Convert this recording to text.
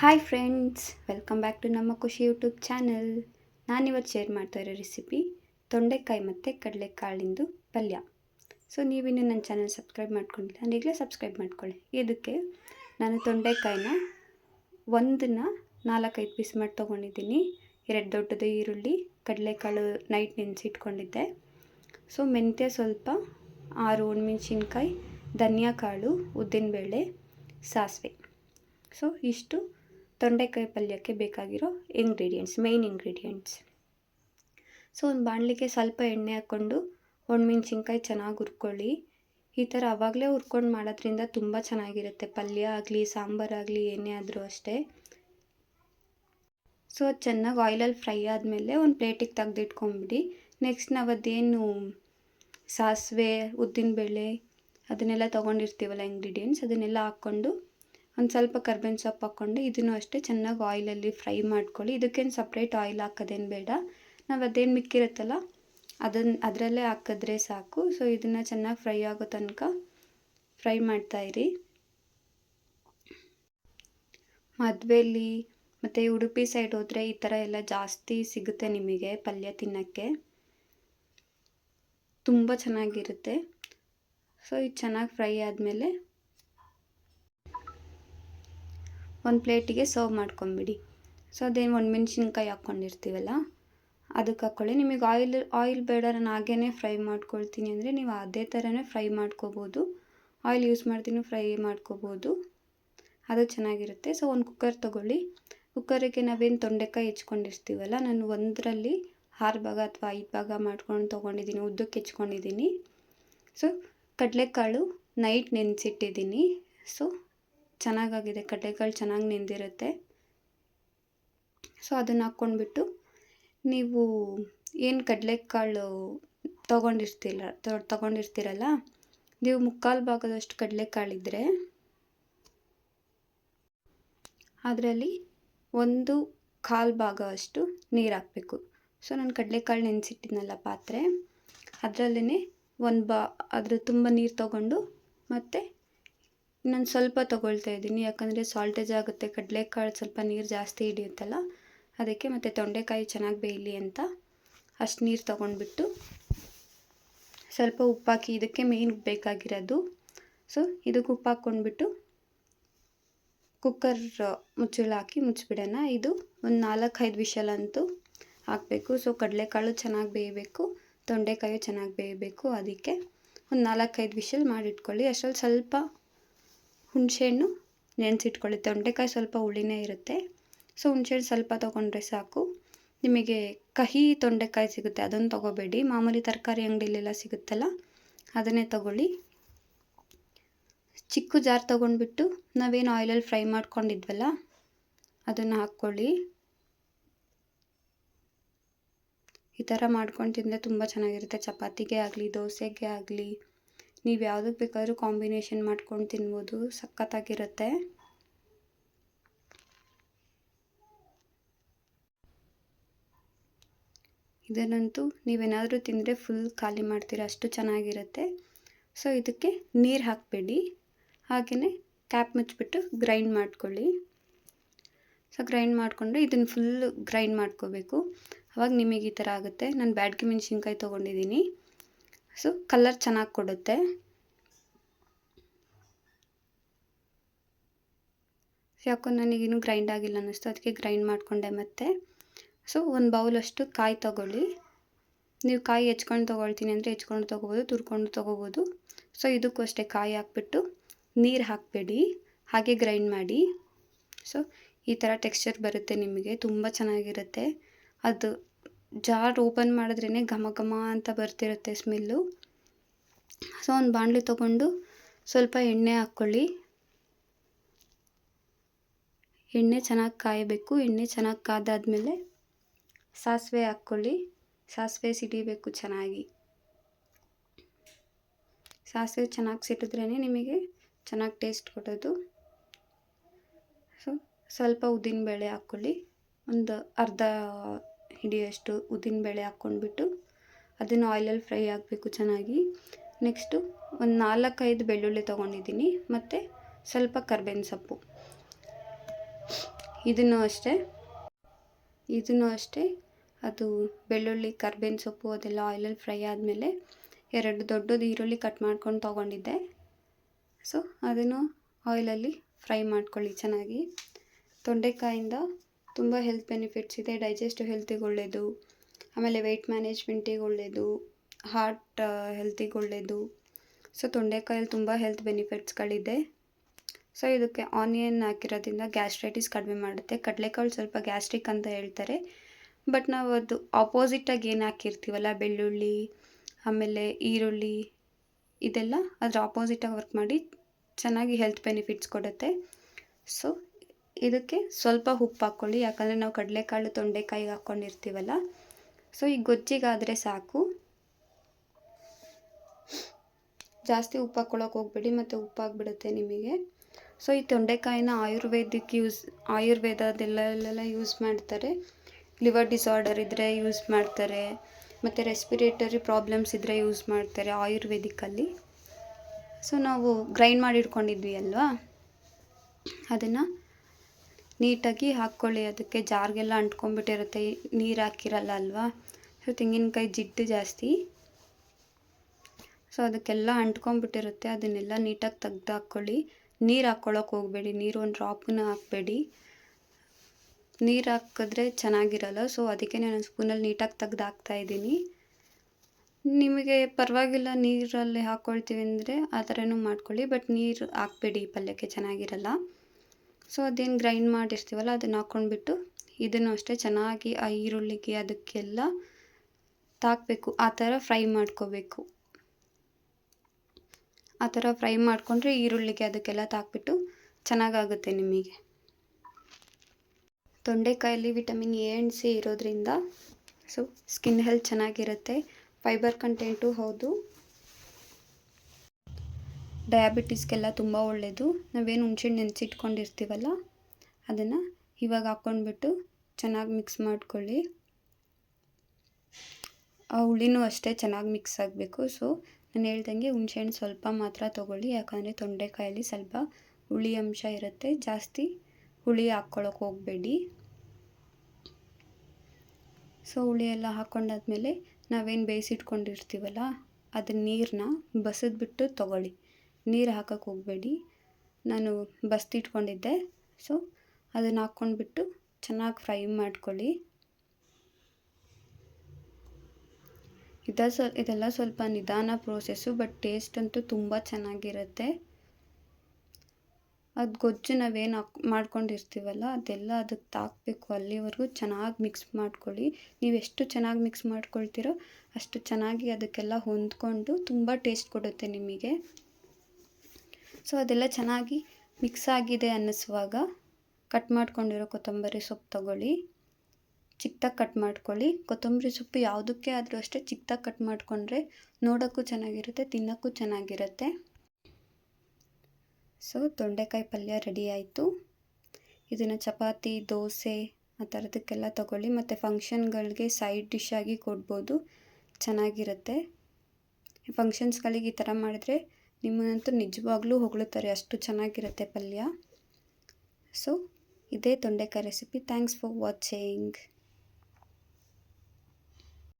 Hi friends welcome back to ನಮ್ಮ Khushi YouTube channel ನಾನಿವತ್ತು share ಮಾಡ್ತಾ ಇರೋ ರೆಸಿಪಿ ತೊಂಡೆಕಾಯಿ ಮತ್ತು ಕಡಲೆಕಾಳಿಂದು ಪಲ್ಯ. ಸೊ ನೀವಿನ್ನೂ ನನ್ನ ಚಾನಲ್ ಸಬ್ಸ್ಕ್ರೈಬ್ ಮಾಡ್ಕೊಂಡಿಲ್ಲ ನಾನು ಈಗಲೇ ಸಬ್ಸ್ಕ್ರೈಬ್ ಮಾಡ್ಕೊಳ್ಳಿ. ಇದಕ್ಕೆ ನಾನು ತೊಂಡೆಕಾಯಿನ ಒಂದನ್ನ ನಾಲ್ಕೈದು ಪೀಸ್ ಮಾಡಿ ತೊಗೊಂಡಿದ್ದೀನಿ. ಎರಡು ದೊಡ್ಡದು ಈರುಳ್ಳಿ, ಕಡಲೆಕಾಳು ನೈಟ್ ನೆನೆಸಿಟ್ಕೊಂಡಿದ್ದೆ. ಸೊ ಮೆಂತ್ಯ ಸ್ವಲ್ಪ, ಆರು ಒಣಮೆಣಸಿನ್ಕಾಯಿ ಧನಿಯಾ ಕಾಳು ಉದ್ದಿನಬೇಳೆ, ಸಾಸಿವೆ. ಸೊ ಇಷ್ಟು ತೊಂಡೆಕಾಯಿ ಪಲ್ಯಕ್ಕೆ ಬೇಕಾಗಿರೋ ಇಂಗ್ರೀಡಿಯೆಂಟ್ಸ್ ಮೇಯ್ನ್ ಇಂಗ್ರೀಡಿಯೆಂಟ್ಸ್ ಸೊ ಒಂದು ಬಾಣಲಿಗೆ ಸ್ವಲ್ಪ ಎಣ್ಣೆ ಹಾಕ್ಕೊಂಡು ಒಣಮೆಣ್ಸಿನ್ಕಾಯಿ ಚೆನ್ನಾಗಿ ಹುರ್ಕೊಳ್ಳಿ. ಈ ಥರ ಆವಾಗಲೇ ಹುರ್ಕೊಂಡು ಮಾಡೋದ್ರಿಂದ ತುಂಬ ಚೆನ್ನಾಗಿರುತ್ತೆ. ಪಲ್ಯ ಆಗಲಿ ಸಾಂಬಾರಾಗಲಿ ಏನೇ ಆದರೂ ಅಷ್ಟೇ. ಸೊ ಅದು ಚೆನ್ನಾಗಿ ಆಯಿಲಲ್ಲಿ ಫ್ರೈ ಆದಮೇಲೆ ಒಂದು ಪ್ಲೇಟಿಗೆ ತೆಗ್ದಿಟ್ಕೊಂಬಿಡಿ. ನೆಕ್ಸ್ಟ್ ನಾವು ಅದೇನು ಸಾಸಿವೆ, ಉದ್ದಿನಬೇಳೆ ಅದನ್ನೆಲ್ಲ ತೊಗೊಂಡಿರ್ತೀವಲ್ಲ ಇಂಗ್ರೀಡಿಯೆಂಟ್ಸ್ ಅದನ್ನೆಲ್ಲ ಹಾಕ್ಕೊಂಡು ಒಂದು ಸ್ವಲ್ಪ ಕರ್ಬೇವಿನ ಸೊಪ್ಪು ಹಾಕ್ಕೊಂಡು ಇದನ್ನು ಅಷ್ಟೇ ಚೆನ್ನಾಗಿ ಆಯಿಲಲ್ಲಿ ಫ್ರೈ ಮಾಡ್ಕೊಳ್ಳಿ. ಇದಕ್ಕೇನು ಸಪ್ರೇಟ್ ಆಯಿಲ್ ಹಾಕೋದೇನು ಬೇಡ. ನಾವು ಅದೇನು ಮಿಕ್ಕಿರುತ್ತಲ್ಲ ಅದನ್ನು ಅದರಲ್ಲೇ ಹಾಕಿದ್ರೆ ಸಾಕು. ಸೊ ಇದನ್ನು ಚೆನ್ನಾಗಿ ಫ್ರೈ ಆಗೋ ತನಕ ಫ್ರೈ ಮಾಡ್ತಾಯಿರಿ ಮದುವೆಯಲ್ಲಿ ಮತ್ತು ಉಡುಪಿ ಸೈಡ್ ಹೋದರೆ ಈ ಥರ ಎಲ್ಲ ಜಾಸ್ತಿ ಸಿಗುತ್ತೆ ನಿಮಗೆ ಪಲ್ಯ ತಿನ್ನೋಕ್ಕೆ. ತುಂಬ ಚೆನ್ನಾಗಿರುತ್ತೆ. ಸೊ ಇದು ಚೆನ್ನಾಗಿ ಫ್ರೈ ಆದಮೇಲೆ ಒಂದು ಪ್ಲೇಟಿಗೆ ಸರ್ವ್ ಮಾಡ್ಕೊಂಬಿಡಿ. ಸೊ, ಅದೇನು ಒಂದು ಮೆಣಸಿನ್ಕಾಯಿ ಹಾಕ್ಕೊಂಡಿರ್ತೀವಲ್ಲ, ಅದಕ್ಕೆ ಹಾಕ್ಕೊಳ್ಳಿ. ನಿಮಗೆ ಆಯಿಲ್ ಆಯಿಲ್ ಬೇಡ ನಾನು ಹಾಗೇ ಫ್ರೈ ಮಾಡ್ಕೊಳ್ತೀನಿ ಅಂದರೆ ನೀವು ಅದೇ ಥರನೇ ಫ್ರೈ ಮಾಡ್ಕೋಬೋದು. ಆಯಿಲ್ ಯೂಸ್ ಮಾಡ್ತೀನಿ, ಫ್ರೈ ಮಾಡ್ಕೋಬೋದು. ಅದು ಚೆನ್ನಾಗಿರುತ್ತೆ. ಸೊ, ಒಂದು ಕುಕ್ಕರ್ ತೊಗೊಳ್ಳಿ. ಕುಕ್ಕರಿಗೆ ನಾವೇನು ತೊಂಡೆಕಾಯಿ ಹೆಚ್ಕೊಂಡಿರ್ತೀವಲ್ಲ, ನಾನು ಒಂದರಲ್ಲಿ ಆರು ಭಾಗ ಅಥವಾ ಐದು ಭಾಗ ಮಾಡ್ಕೊಂಡು ತೊಗೊಂಡಿದ್ದೀನಿ, ಉದ್ದಕ್ಕೆ ಹೆಚ್ಕೊಂಡಿದ್ದೀನಿ. ಸೊ, ಕಡಲೆಕಾಳು ನೈಟ್ ನೆನೆಸಿಟ್ಟಿದ್ದೀನಿ. ಸೊ ಚೆನ್ನಾಗಾಗಿದೆ ಕಡ್ಡೆಗಳು ಚೆನ್ನಾಗಿ ನೆಂದಿರುತ್ತೆ. ಸೊ ಅದನ್ನು ಹಾಕ್ಕೊಂಡ್ಬಿಟ್ಟು ನೀವು ಏನು ಕಡಲೆಕಾಳು ತೊಗೊಂಡಿರ್ತಿಲ್ಲ ತೊಗೊಂಡಿರ್ತೀರಲ್ಲ, ನೀವು ಮುಕ್ಕಾಲು ಭಾಗದಷ್ಟು ಕಡಲೆಕಾಳಿದ್ರೆ ಅದರಲ್ಲಿ ಒಂದು ಕಾಲು ಭಾಗ ಅಷ್ಟು ನೀರು ಹಾಕಬೇಕು. ಸೊ ನಾನು ಕಡಲೆಕಾಳು ನೆನೆಸಿಟ್ಟಿದ್ನಲ್ಲ ಪಾತ್ರೆ ಅದರಲ್ಲೇ ಒಂದು ಬಾ, ಅದ್ರ ತುಂಬ ನೀರು ತೊಗೊಂಡು ಮತ್ತು ಇನ್ನೊಂದು ಸ್ವಲ್ಪ ತೊಗೊಳ್ತಾ ಇದ್ದೀನಿ. ಯಾಕಂದರೆ ಸಾಲ್ಟೇಜ್ ಆಗುತ್ತೆ, ಕಡಲೆಕಾಳು ಸ್ವಲ್ಪ ನೀರು ಜಾಸ್ತಿ ಹಿಡಿಯುತ್ತಲ್ಲ, ಅದಕ್ಕೆ ಮತ್ತು ತೊಂಡೆಕಾಯಿ ಚೆನ್ನಾಗಿ ಬೇಯಲಿ ಅಂತ ಅಷ್ಟು ನೀರು ತೊಗೊಂಡ್ಬಿಟ್ಟು ಸ್ವಲ್ಪ ಉಪ್ಪಾಕಿ, ಇದಕ್ಕೆ ಮೇಯ್ನ್ ಬೇಕಾಗಿರೋದು. ಸೊ ಇದಕ್ಕೆ ಉಪ್ಪು ಹಾಕ್ಕೊಂಡ್ಬಿಟ್ಟು ಕುಕ್ಕರ್ ಮುಚ್ಚಳ ಹಾಕಿ ಮುಚ್ಚಿಬಿಡೋಣ. ಇದು ಒಂದು ನಾಲ್ಕೈದು ವಿಷಲ್ ಅಂತೂ ಹಾಕಬೇಕು. ಸೊ ಕಡಲೆಕಾಳು ಚೆನ್ನಾಗಿ ಬೇಯಬೇಕು, ತೊಂಡೆಕಾಯಿ ಚೆನ್ನಾಗಿ ಬೇಯಬೇಕು. ಅದಕ್ಕೆ ಒಂದು ನಾಲ್ಕೈದು ವಿಷಲ್ ಮಾಡಿಟ್ಕೊಳ್ಳಿ. ಅಷ್ಟರಲ್ಲಿ ಸ್ವಲ್ಪ ಹುಣಸೆಹಣ್ಣು ನೆನೆಸಿಟ್ಕೊಳ್ಳಿ ತೊಂಡೆಕಾಯಿ ಸ್ವಲ್ಪ ಹುಳಿನೇ ಇರುತ್ತೆ. ಸೊ, ಹುಣಸೆಹಣ್ಣು ಸ್ವಲ್ಪ ತೊಗೊಂಡ್ರೆ ಸಾಕು. ನಿಮಗೆ ಕಹಿ ತೊಂಡೆಕಾಯಿ ಸಿಗುತ್ತೆ. ಅದನ್ನು ತೊಗೋಬೇಡಿ. ಮಾಮೂಲಿ ತರಕಾರಿ ಅಂಗಡಿಲೆಲ್ಲ ಸಿಗುತ್ತಲ್ಲ, ಅದನ್ನೇ ತೊಗೊಳ್ಳಿ. ಚಿಕ್ಕ ಜಾರ್ ತೊಗೊಂಡ್ಬಿಟ್ಟು ನಾವೇನು ಆಯಿಲಲ್ಲಿ ಫ್ರೈ ಮಾಡ್ಕೊಂಡಿದ್ವಲ್ಲ, ಅದನ್ನು ಹಾಕ್ಕೊಳ್ಳಿ. ಈ ಥರ ಮಾಡ್ಕೊಂಡು ತಿಂದರೆ ತುಂಬ ಚೆನ್ನಾಗಿರುತ್ತೆ. ಚಪಾತಿಗೆ ಆಗಲಿ, ದೋಸೆಗೆ ಆಗಲಿ. ನೀವು ಯಾವುದಕ್ಕೆ ಬೇಕಾದರೂ ಕಾಂಬಿನೇಷನ್ ಮಾಡ್ಕೊಂಡು ತಿನ್ಬೋದು, ಸಖತ್ತಾಗಿರುತ್ತೆ. ಇದನ್ನಂತೂ ನೀವೇನಾದರೂ ತಿಂದರೆ ಫುಲ್ ಖಾಲಿ ಮಾಡ್ತೀರ, ಅಷ್ಟು ಚೆನ್ನಾಗಿರುತ್ತೆ. ಸೊ ಇದಕ್ಕೆ ನೀರು ಹಾಕಬೇಡಿ. ಹಾಗೆಯೇ ಕ್ಯಾಪ್ ಮುಚ್ಚಿಬಿಟ್ಟು ಗ್ರೈಂಡ್ ಮಾಡ್ಕೊಳ್ಳಿ. ಸೊ ಗ್ರೈಂಡ್ ಮಾಡಿಕೊಂಡ್ರೆ ಇದನ್ನು ಫುಲ್ ಗ್ರೈಂಡ್ ಮಾಡ್ಕೋಬೇಕು. ಅವಾಗ ನಿಮಗೆ ಈ ಥರ ಆಗುತ್ತೆ. ನಾನು ಬ್ಯಾಡ್ಗೆ ಮೆಣಸಿನ್ಕಾಯಿ ತೊಗೊಂಡಿದ್ದೀನಿ. ಸೊ ಕಲರ್ ಚೆನ್ನಾಗಿ ಕೊಡುತ್ತೆ. ಯಾಕೋ ನನಗೇನು ಗ್ರೈಂಡ್ ಆಗಿಲ್ಲ ಅನ್ನಿಸ್ತು, ಅದಕ್ಕೆ ಗ್ರೈಂಡ್ ಮಾಡಿಕೊಂಡೆ ಮತ್ತೆ. ಸೊ ಒಂದು ಬೌಲಷ್ಟು ಕಾಯಿ ತೊಗೊಳ್ಳಿ. ನೀವು ಕಾಯಿ ಹೆಚ್ಕೊಂಡು ತೊಗೊಳ್ತೀನಿ ಅಂದರೆ ಹೆಚ್ಕೊಂಡು ತೊಗೋಬೋದು, ತುರ್ಕೊಂಡು ತೊಗೋಬೋದು. ಸೊ ಇದಕ್ಕೂ ಅಷ್ಟೇ ಕಾಯಿ ಹಾಕ್ಬಿಟ್ಟು ನೀರು ಹಾಕಬೇಡಿ, ಹಾಗೆ ಗ್ರೈಂಡ್ ಮಾಡಿ. ಸೊ ಈ ಥರ ಟೆಕ್ಸ್ಚರ್ ಬರುತ್ತೆ ನಿಮಗೆ, ತುಂಬ ಚೆನ್ನಾಗಿರುತ್ತೆ. ಅದು ಜಾರ್ ಓಪನ್ ಮಾಡಿದ್ರೇ ಘಮ ಘಮ ಅಂತ ಬರ್ತಿರುತ್ತೆ ಸ್ಮೆಲ್ಲು ಸೊ ಒಂದು ಬಾಣಲಿ ತೊಗೊಂಡು ಸ್ವಲ್ಪ ಎಣ್ಣೆ ಹಾಕ್ಕೊಳ್ಳಿ ಎಣ್ಣೆ ಚೆನ್ನಾಗಿ ಕಾಯಬೇಕು. ಎಣ್ಣೆ ಚೆನ್ನಾಗಿ ಕಾದಾದಮೇಲೆ ಸಾಸಿವೆ ಹಾಕ್ಕೊಳ್ಳಿ ಸಾಸಿವೆ ಸಿಡಿಬೇಕು ಚೆನ್ನಾಗಿ. ಸಾಸಿವೆ ಚೆನ್ನಾಗಿ ಸಿಟ್ಟಿದ್ರೇ ನಿಮಗೆ ಚೆನ್ನಾಗಿ ಟೇಸ್ಟ್ ಕೊಡೋದು. ಸೊ ಸ್ವಲ್ಪ ಉದ್ದಿನಬೇಳೆ ಹಾಕ್ಕೊಳ್ಳಿ ಒಂದು ಅರ್ಧ ಹಿಡಿಯೋಷ್ಟು ಉದ್ದಿನಬೇಳೆ ಹಾಕ್ಕೊಂಡ್ಬಿಟ್ಟು ಅದನ್ನು ಆಯಿಲಲ್ಲಿ ಫ್ರೈ ಆಗಬೇಕು ಚೆನ್ನಾಗಿ. ನೆಕ್ಸ್ಟು ಒಂದು ನಾಲ್ಕೈದು ಬೆಳ್ಳುಳ್ಳಿ ತೊಗೊಂಡಿದ್ದೀನಿ ಮತ್ತು ಸ್ವಲ್ಪ ಕರ್ಬೇವಿನ ಸೊಪ್ಪು. ಇದನ್ನು ಅಷ್ಟೇ ಇದನ್ನು ಅಷ್ಟೇ, ಅದು ಬೆಳ್ಳುಳ್ಳಿ, ಕರ್ಬೇವಿನ ಸೊಪ್ಪು ಅದೆಲ್ಲ ಆಯಿಲಲ್ಲಿ ಫ್ರೈ ಆದಮೇಲೆ ಎರಡು ದೊಡ್ಡದು ಈರುಳ್ಳಿ ಕಟ್ ಮಾಡ್ಕೊಂಡು ತೊಗೊಂಡಿದ್ದೆ. ಸೊ ಅದನ್ನು ಆಯಿಲಲ್ಲಿ ಫ್ರೈ ಮಾಡ್ಕೊಳ್ಳಿ ಚೆನ್ನಾಗಿ. ತೊಂಡೆಕಾಯಿಂದ ತುಂಬ ಹೆಲ್ತ್ ಬೆನಿಫಿಟ್ಸ್ ಇದೆ ಡೈಜೆಸ್ಟಿವ್ ಹೆಲ್ತಿಗೆ ಒಳ್ಳೆಯದು ಆಮೇಲೆ ವೆಯ್ಟ್ ಮ್ಯಾನೇಜ್ಮೆಂಟಿಗೆ ಒಳ್ಳೆಯದು ಹಾರ್ಟ್ ಹೆಲ್ತಿಗೆ ಒಳ್ಳೆಯದು ಸೊ ತೊಂಡೆಕಾಯಲ್ಲಿ ತುಂಬ ಹೆಲ್ತ್ ಬೆನಿಫಿಟ್ಸ್ಗಳಿದೆ. ಸೊ ಇದಕ್ಕೆ ಆನಿಯನ್ ಹಾಕಿರೋದ್ರಿಂದ ಗ್ಯಾಸ್ಟ್ರೈಟಿಸ್ ಕಡಿಮೆ ಮಾಡುತ್ತೆ. ಕಡಲೆಕಾಳು ಸ್ವಲ್ಪ ಗ್ಯಾಸ್ಟ್ರಿಕ್ ಅಂತ ಹೇಳ್ತಾರೆ. ಬಟ್ ನಾವು ಅದು ಆಪೋಸಿಟಾಗಿ ಏನು ಹಾಕಿರ್ತೀವಲ್ಲ, ಬೆಳ್ಳುಳ್ಳಿ, ಆಮೇಲೆ ಈರುಳ್ಳಿ, ಇದೆಲ್ಲ ಅದ್ರ ಆಪೋಸಿಟಾಗಿ ವರ್ಕ್ ಮಾಡಿ ಚೆನ್ನಾಗಿ ಹೆಲ್ತ್ ಬೆನಿಫಿಟ್ಸ್ ಕೊಡುತ್ತೆ. ಸೊ ಇದಕ್ಕೆ ಸ್ವಲ್ಪ ಉಪ್ಪು ಹಾಕ್ಕೊಳ್ಳಿ. ಯಾಕಂದರೆ ನಾವು ಕಡಲೆಕಾಳು ತೊಂಡೆಕಾಯಿಗೆ ಹಾಕ್ಕೊಂಡಿರ್ತೀವಲ್ಲ, ಸೊ ಈ ಗೊಜ್ಜಿಗಾದರೆ ಸಾಕು. ಜಾಸ್ತಿ ಉಪ್ಪು ಹಾಕ್ಕೊಳ್ಳೋಕೆ ಹೋಗ್ಬೇಡಿ, ಮತ್ತು ಉಪ್ಪಾಗ್ಬಿಡುತ್ತೆ ನಿಮಗೆ. ಸೊ ಈ ತೊಂಡೆಕಾಯಿನ ಆಯುರ್ವೇದಿಕ್ ಯೂಸ್ ಆಯುರ್ವೇದದೆಲ್ಲ ಯೂಸ್ ಮಾಡ್ತಾರೆ. ಲಿವರ್ ಡಿಸಾರ್ಡರ್ ಇದ್ದರೆ ಯೂಸ್ ಮಾಡ್ತಾರೆ. ಮತ್ತು ರೆಸ್ಪಿರೇಟರಿ ಪ್ರಾಬ್ಲಮ್ಸ್ ಇದ್ದರೆ ಯೂಸ್ ಮಾಡ್ತಾರೆ ಆಯುರ್ವೇದಿಕ್ಕಲ್ಲಿ ಸೊ ನಾವು ಗ್ರೈಂಡ್ ಮಾಡಿ ಇಟ್ಕೊಂಡಿದ್ವಿ ಅಲ್ವಾ? ಅದನ್ನು ನೀಟಾಗಿ ಹಾಕ್ಕೊಳ್ಳಿ. ಅದಕ್ಕೆ ಜಾರ್ಗೆಲ್ಲ ಅಂಟ್ಕೊಂಡ್ಬಿಟ್ಟಿರುತ್ತೆ. ನೀರು ಹಾಕಿರಲ್ಲ ಅಲ್ವಾ? ಸೊ ತೆಂಗಿನಕಾಯಿ ಜಿಡ್ಡು ಜಾಸ್ತಿ. ಸೊ ಅದಕ್ಕೆಲ್ಲ ಅಂಟ್ಕೊಂಡ್ಬಿಟ್ಟಿರುತ್ತೆ. ಅದನ್ನೆಲ್ಲ ನೀಟಾಗಿ ತೆಗ್ದು ಹಾಕ್ಕೊಳ್ಳಿ. ನೀರು ಹಾಕ್ಕೊಳ್ಳೋಕೆ ಹೋಗಬೇಡಿ. ನೀರು ಒಂದು ಡ್ರಾಪನ್ನ ಹಾಕಬೇಡಿ. ನೀರು ಹಾಕಿದ್ರೆ ಚೆನ್ನಾಗಿರಲ್ಲ. ಸೊ ಅದಕ್ಕೆ ನಾನು ಸ್ಪೂನಲ್ಲಿ ನೀಟಾಗಿ ತೆಗ್ದು ಹಾಕ್ತಾಯಿದ್ದೀನಿ ನಿಮಗೆ ಪರವಾಗಿಲ್ಲ ನೀರಲ್ಲಿ ಹಾಕ್ಕೊಳ್ತೀವಿ ಅಂದರೆ ಆ ಥರನೂ ಮಾಡ್ಕೊಳ್ಳಿ. ಬಟ್ ನೀರು ಹಾಕ್ಬೇಡಿ. ಪಲ್ಯಕ್ಕೆ ಚೆನ್ನಾಗಿರಲ್ಲ. ಸೊ ಅದೇನು ಗ್ರೈಂಡ್ ಮಾಡಿರ್ತೀವಲ್ಲ, ಅದನ್ನು ಹಾಕ್ಕೊಂಡ್ಬಿಟ್ಟು ಇದನ್ನು ಅಷ್ಟೇ ಚೆನ್ನಾಗಿ ಆ ಈರುಳ್ಳಿಗೆ ಅದಕ್ಕೆಲ್ಲ ತಾಕಬೇಕು. ಆ ಥರ ಫ್ರೈ ಮಾಡ್ಕೋಬೇಕು. ಆ ಥರ ಫ್ರೈ ಮಾಡಿಕೊಂಡ್ರೆ ಈರುಳ್ಳಿಗೆ ಅದಕ್ಕೆಲ್ಲ ತಾಕ್ಬಿಟ್ಟು ಚೆನ್ನಾಗಾಗುತ್ತೆ ನಿಮಗೆ. ತೊಂಡೆಕಾಯಲ್ಲಿ ವಿಟಮಿನ್ ಎ ಆ್ಯಂಡ್ ಸಿ ಇರೋದ್ರಿಂದ ಸೊ ಸ್ಕಿನ್ ಹೆಲ್ತ್ ಚೆನ್ನಾಗಿರುತ್ತೆ. ಫೈಬರ್ ಕಂಟೆಂಟು ಹೌದು. ಡಯಾಬಿಟೀಸ್ಗೆಲ್ಲ ತುಂಬ ಒಳ್ಳೆಯದು ನಾವೇನು ಹುಣ್ಸೆಹಣ್ಣು ನೆನೆಸಿಟ್ಕೊಂಡಿರ್ತೀವಲ್ಲ, ಅದನ್ನು ಇವಾಗ ಹಾಕ್ಕೊಂಡ್ಬಿಟ್ಟು ಚೆನ್ನಾಗಿ ಮಿಕ್ಸ್ ಮಾಡ್ಕೊಳ್ಳಿ. ಆ ಹುಳಿನೂ ಅಷ್ಟೇ ಚೆನ್ನಾಗಿ ಮಿಕ್ಸ್ ಆಗಬೇಕು. ಸೊ, ನಾನು ಹೇಳ್ದಂಗೆ ಹುಣ್ಸೆಹಣ್ಣು ಸ್ವಲ್ಪ ಮಾತ್ರ ತೊಗೊಳ್ಳಿ. ಯಾಕಂದರೆ ತೊಂಡೆಕಾಯಲ್ಲಿ ಸ್ವಲ್ಪ ಹುಳಿ ಅಂಶ ಇರುತ್ತೆ. ಜಾಸ್ತಿ ಹುಳಿ ಹಾಕ್ಕೊಳ್ಳೋಕೆ ಹೋಗಬೇಡಿ. ಸೊ, ಹುಳಿ ಎಲ್ಲ ಹಾಕ್ಕೊಂಡಾದ್ಮೇಲೆ ನಾವೇನು ಬೇಯಿಸಿಟ್ಕೊಂಡಿರ್ತೀವಲ್ಲ ಅದನ್ನ ನೀರನ್ನ ಬಸಿದ್ಬಿಟ್ಟು ತೊಗೊಳ್ಳಿ. ನೀರು ಹಾಕಕ್ಕೆ ಹೋಗಬೇಡಿ. ನಾನು ಬಸ್ತಿಟ್ಕೊಂಡಿದ್ದೆ ಸೊ ಅದನ್ನು ಹಾಕ್ಕೊಂಡ್ಬಿಟ್ಟು ಚೆನ್ನಾಗಿ ಫ್ರೈ ಮಾಡ್ಕೊಳ್ಳಿ. ಇದ ಸ್ವ ಇದೆಲ್ಲ ಸ್ವಲ್ಪ ನಿಧಾನ ಪ್ರೋಸೆಸ್ಸು, ಬಟ್ ಟೇಸ್ಟ್ ಅಂತೂ ತುಂಬ ಚೆನ್ನಾಗಿರುತ್ತೆ. ಅದು ಗೊಜ್ಜು ನಾವೇನು ಹಾಕ್, ಮಾಡ್ಕೊಂಡಿರ್ತೀವಲ್ಲ, ಅದೆಲ್ಲ ಅದಕ್ಕೆ ತಾಕಬೇಕು. ಅಲ್ಲಿವರೆಗೂ ಚೆನ್ನಾಗಿ ಮಿಕ್ಸ್ ಮಾಡ್ಕೊಳ್ಳಿ. ನೀವು ಎಷ್ಟು ಚೆನ್ನಾಗಿ ಮಿಕ್ಸ್ ಮಾಡ್ಕೊಳ್ತೀರೋ ಅಷ್ಟು ಚೆನ್ನಾಗಿ ಅದಕ್ಕೆಲ್ಲ ಹೊಂದ್ಕೊಂಡು ತುಂಬ ಟೇಸ್ಟ್ ಕೊಡುತ್ತೆ ನಿಮಗೆ. ಸೊ ಅದೆಲ್ಲ ಚೆನ್ನಾಗಿ ಮಿಕ್ಸ್ ಆಗಿದೆ ಅನ್ನಿಸುವಾಗ ಕಟ್ ಮಾಡ್ಕೊಂಡಿರೋ ಕೊತ್ತಂಬರಿ ಸೊಪ್ಪು ತಗೊಳ್ಳಿ. ಚಿಕ್ಕದಾಗಿ ಕಟ್ ಮಾಡ್ಕೊಳ್ಳಿ. ಕೊತ್ತಂಬರಿ ಸೊಪ್ಪು ಯಾವುದಕ್ಕೆ ಆದರೂ ಅಷ್ಟೇ ಚಿಕ್ಕದಾಗಿ ಕಟ್ ಮಾಡಿಕೊಂಡ್ರೆ ನೋಡೋಕ್ಕೂ ಚೆನ್ನಾಗಿರುತ್ತೆ, ತಿನ್ನೋಕ್ಕೂ ಚೆನ್ನಾಗಿರುತ್ತೆ. ಸೊ ತೊಂಡೆಕಾಯಿ ಪಲ್ಯ ರೆಡಿ ಆಯಿತು. ಇದನ್ನು ಚಪಾತಿ, ದೋಸೆ ಆ ಥರದಕ್ಕೆಲ್ಲ ತಗೊಳ್ಳಿ. ಮತ್ತು ಫಂಕ್ಷನ್ಗಳಿಗೆ ಸೈಡ್ ಡಿಶ್ ಆಗಿ ಕೊಡ್ಬೋದು. ಚೆನ್ನಾಗಿರುತ್ತೆ. ಫಂಕ್ಷನ್ಸ್ಗಳಿಗೆ ಈ ಥರ ಮಾಡಿದ್ರೆ ನಿಮ್ಮನ್ನಂತೂ ನಿಜವಾಗ್ಲೂ ಹೊಗಳುತ್ತಾರೆ ಅಷ್ಟು ಚೆನ್ನಾಗಿರುತ್ತೆ ಪಲ್ಯ. ಸೊ ಇದೇ ತೊಂಡೆಕಾಯಿ ರೆಸಿಪಿ ಥ್ಯಾಂಕ್ಸ್ ಫಾರ್ ವಾಚಿಂಗ್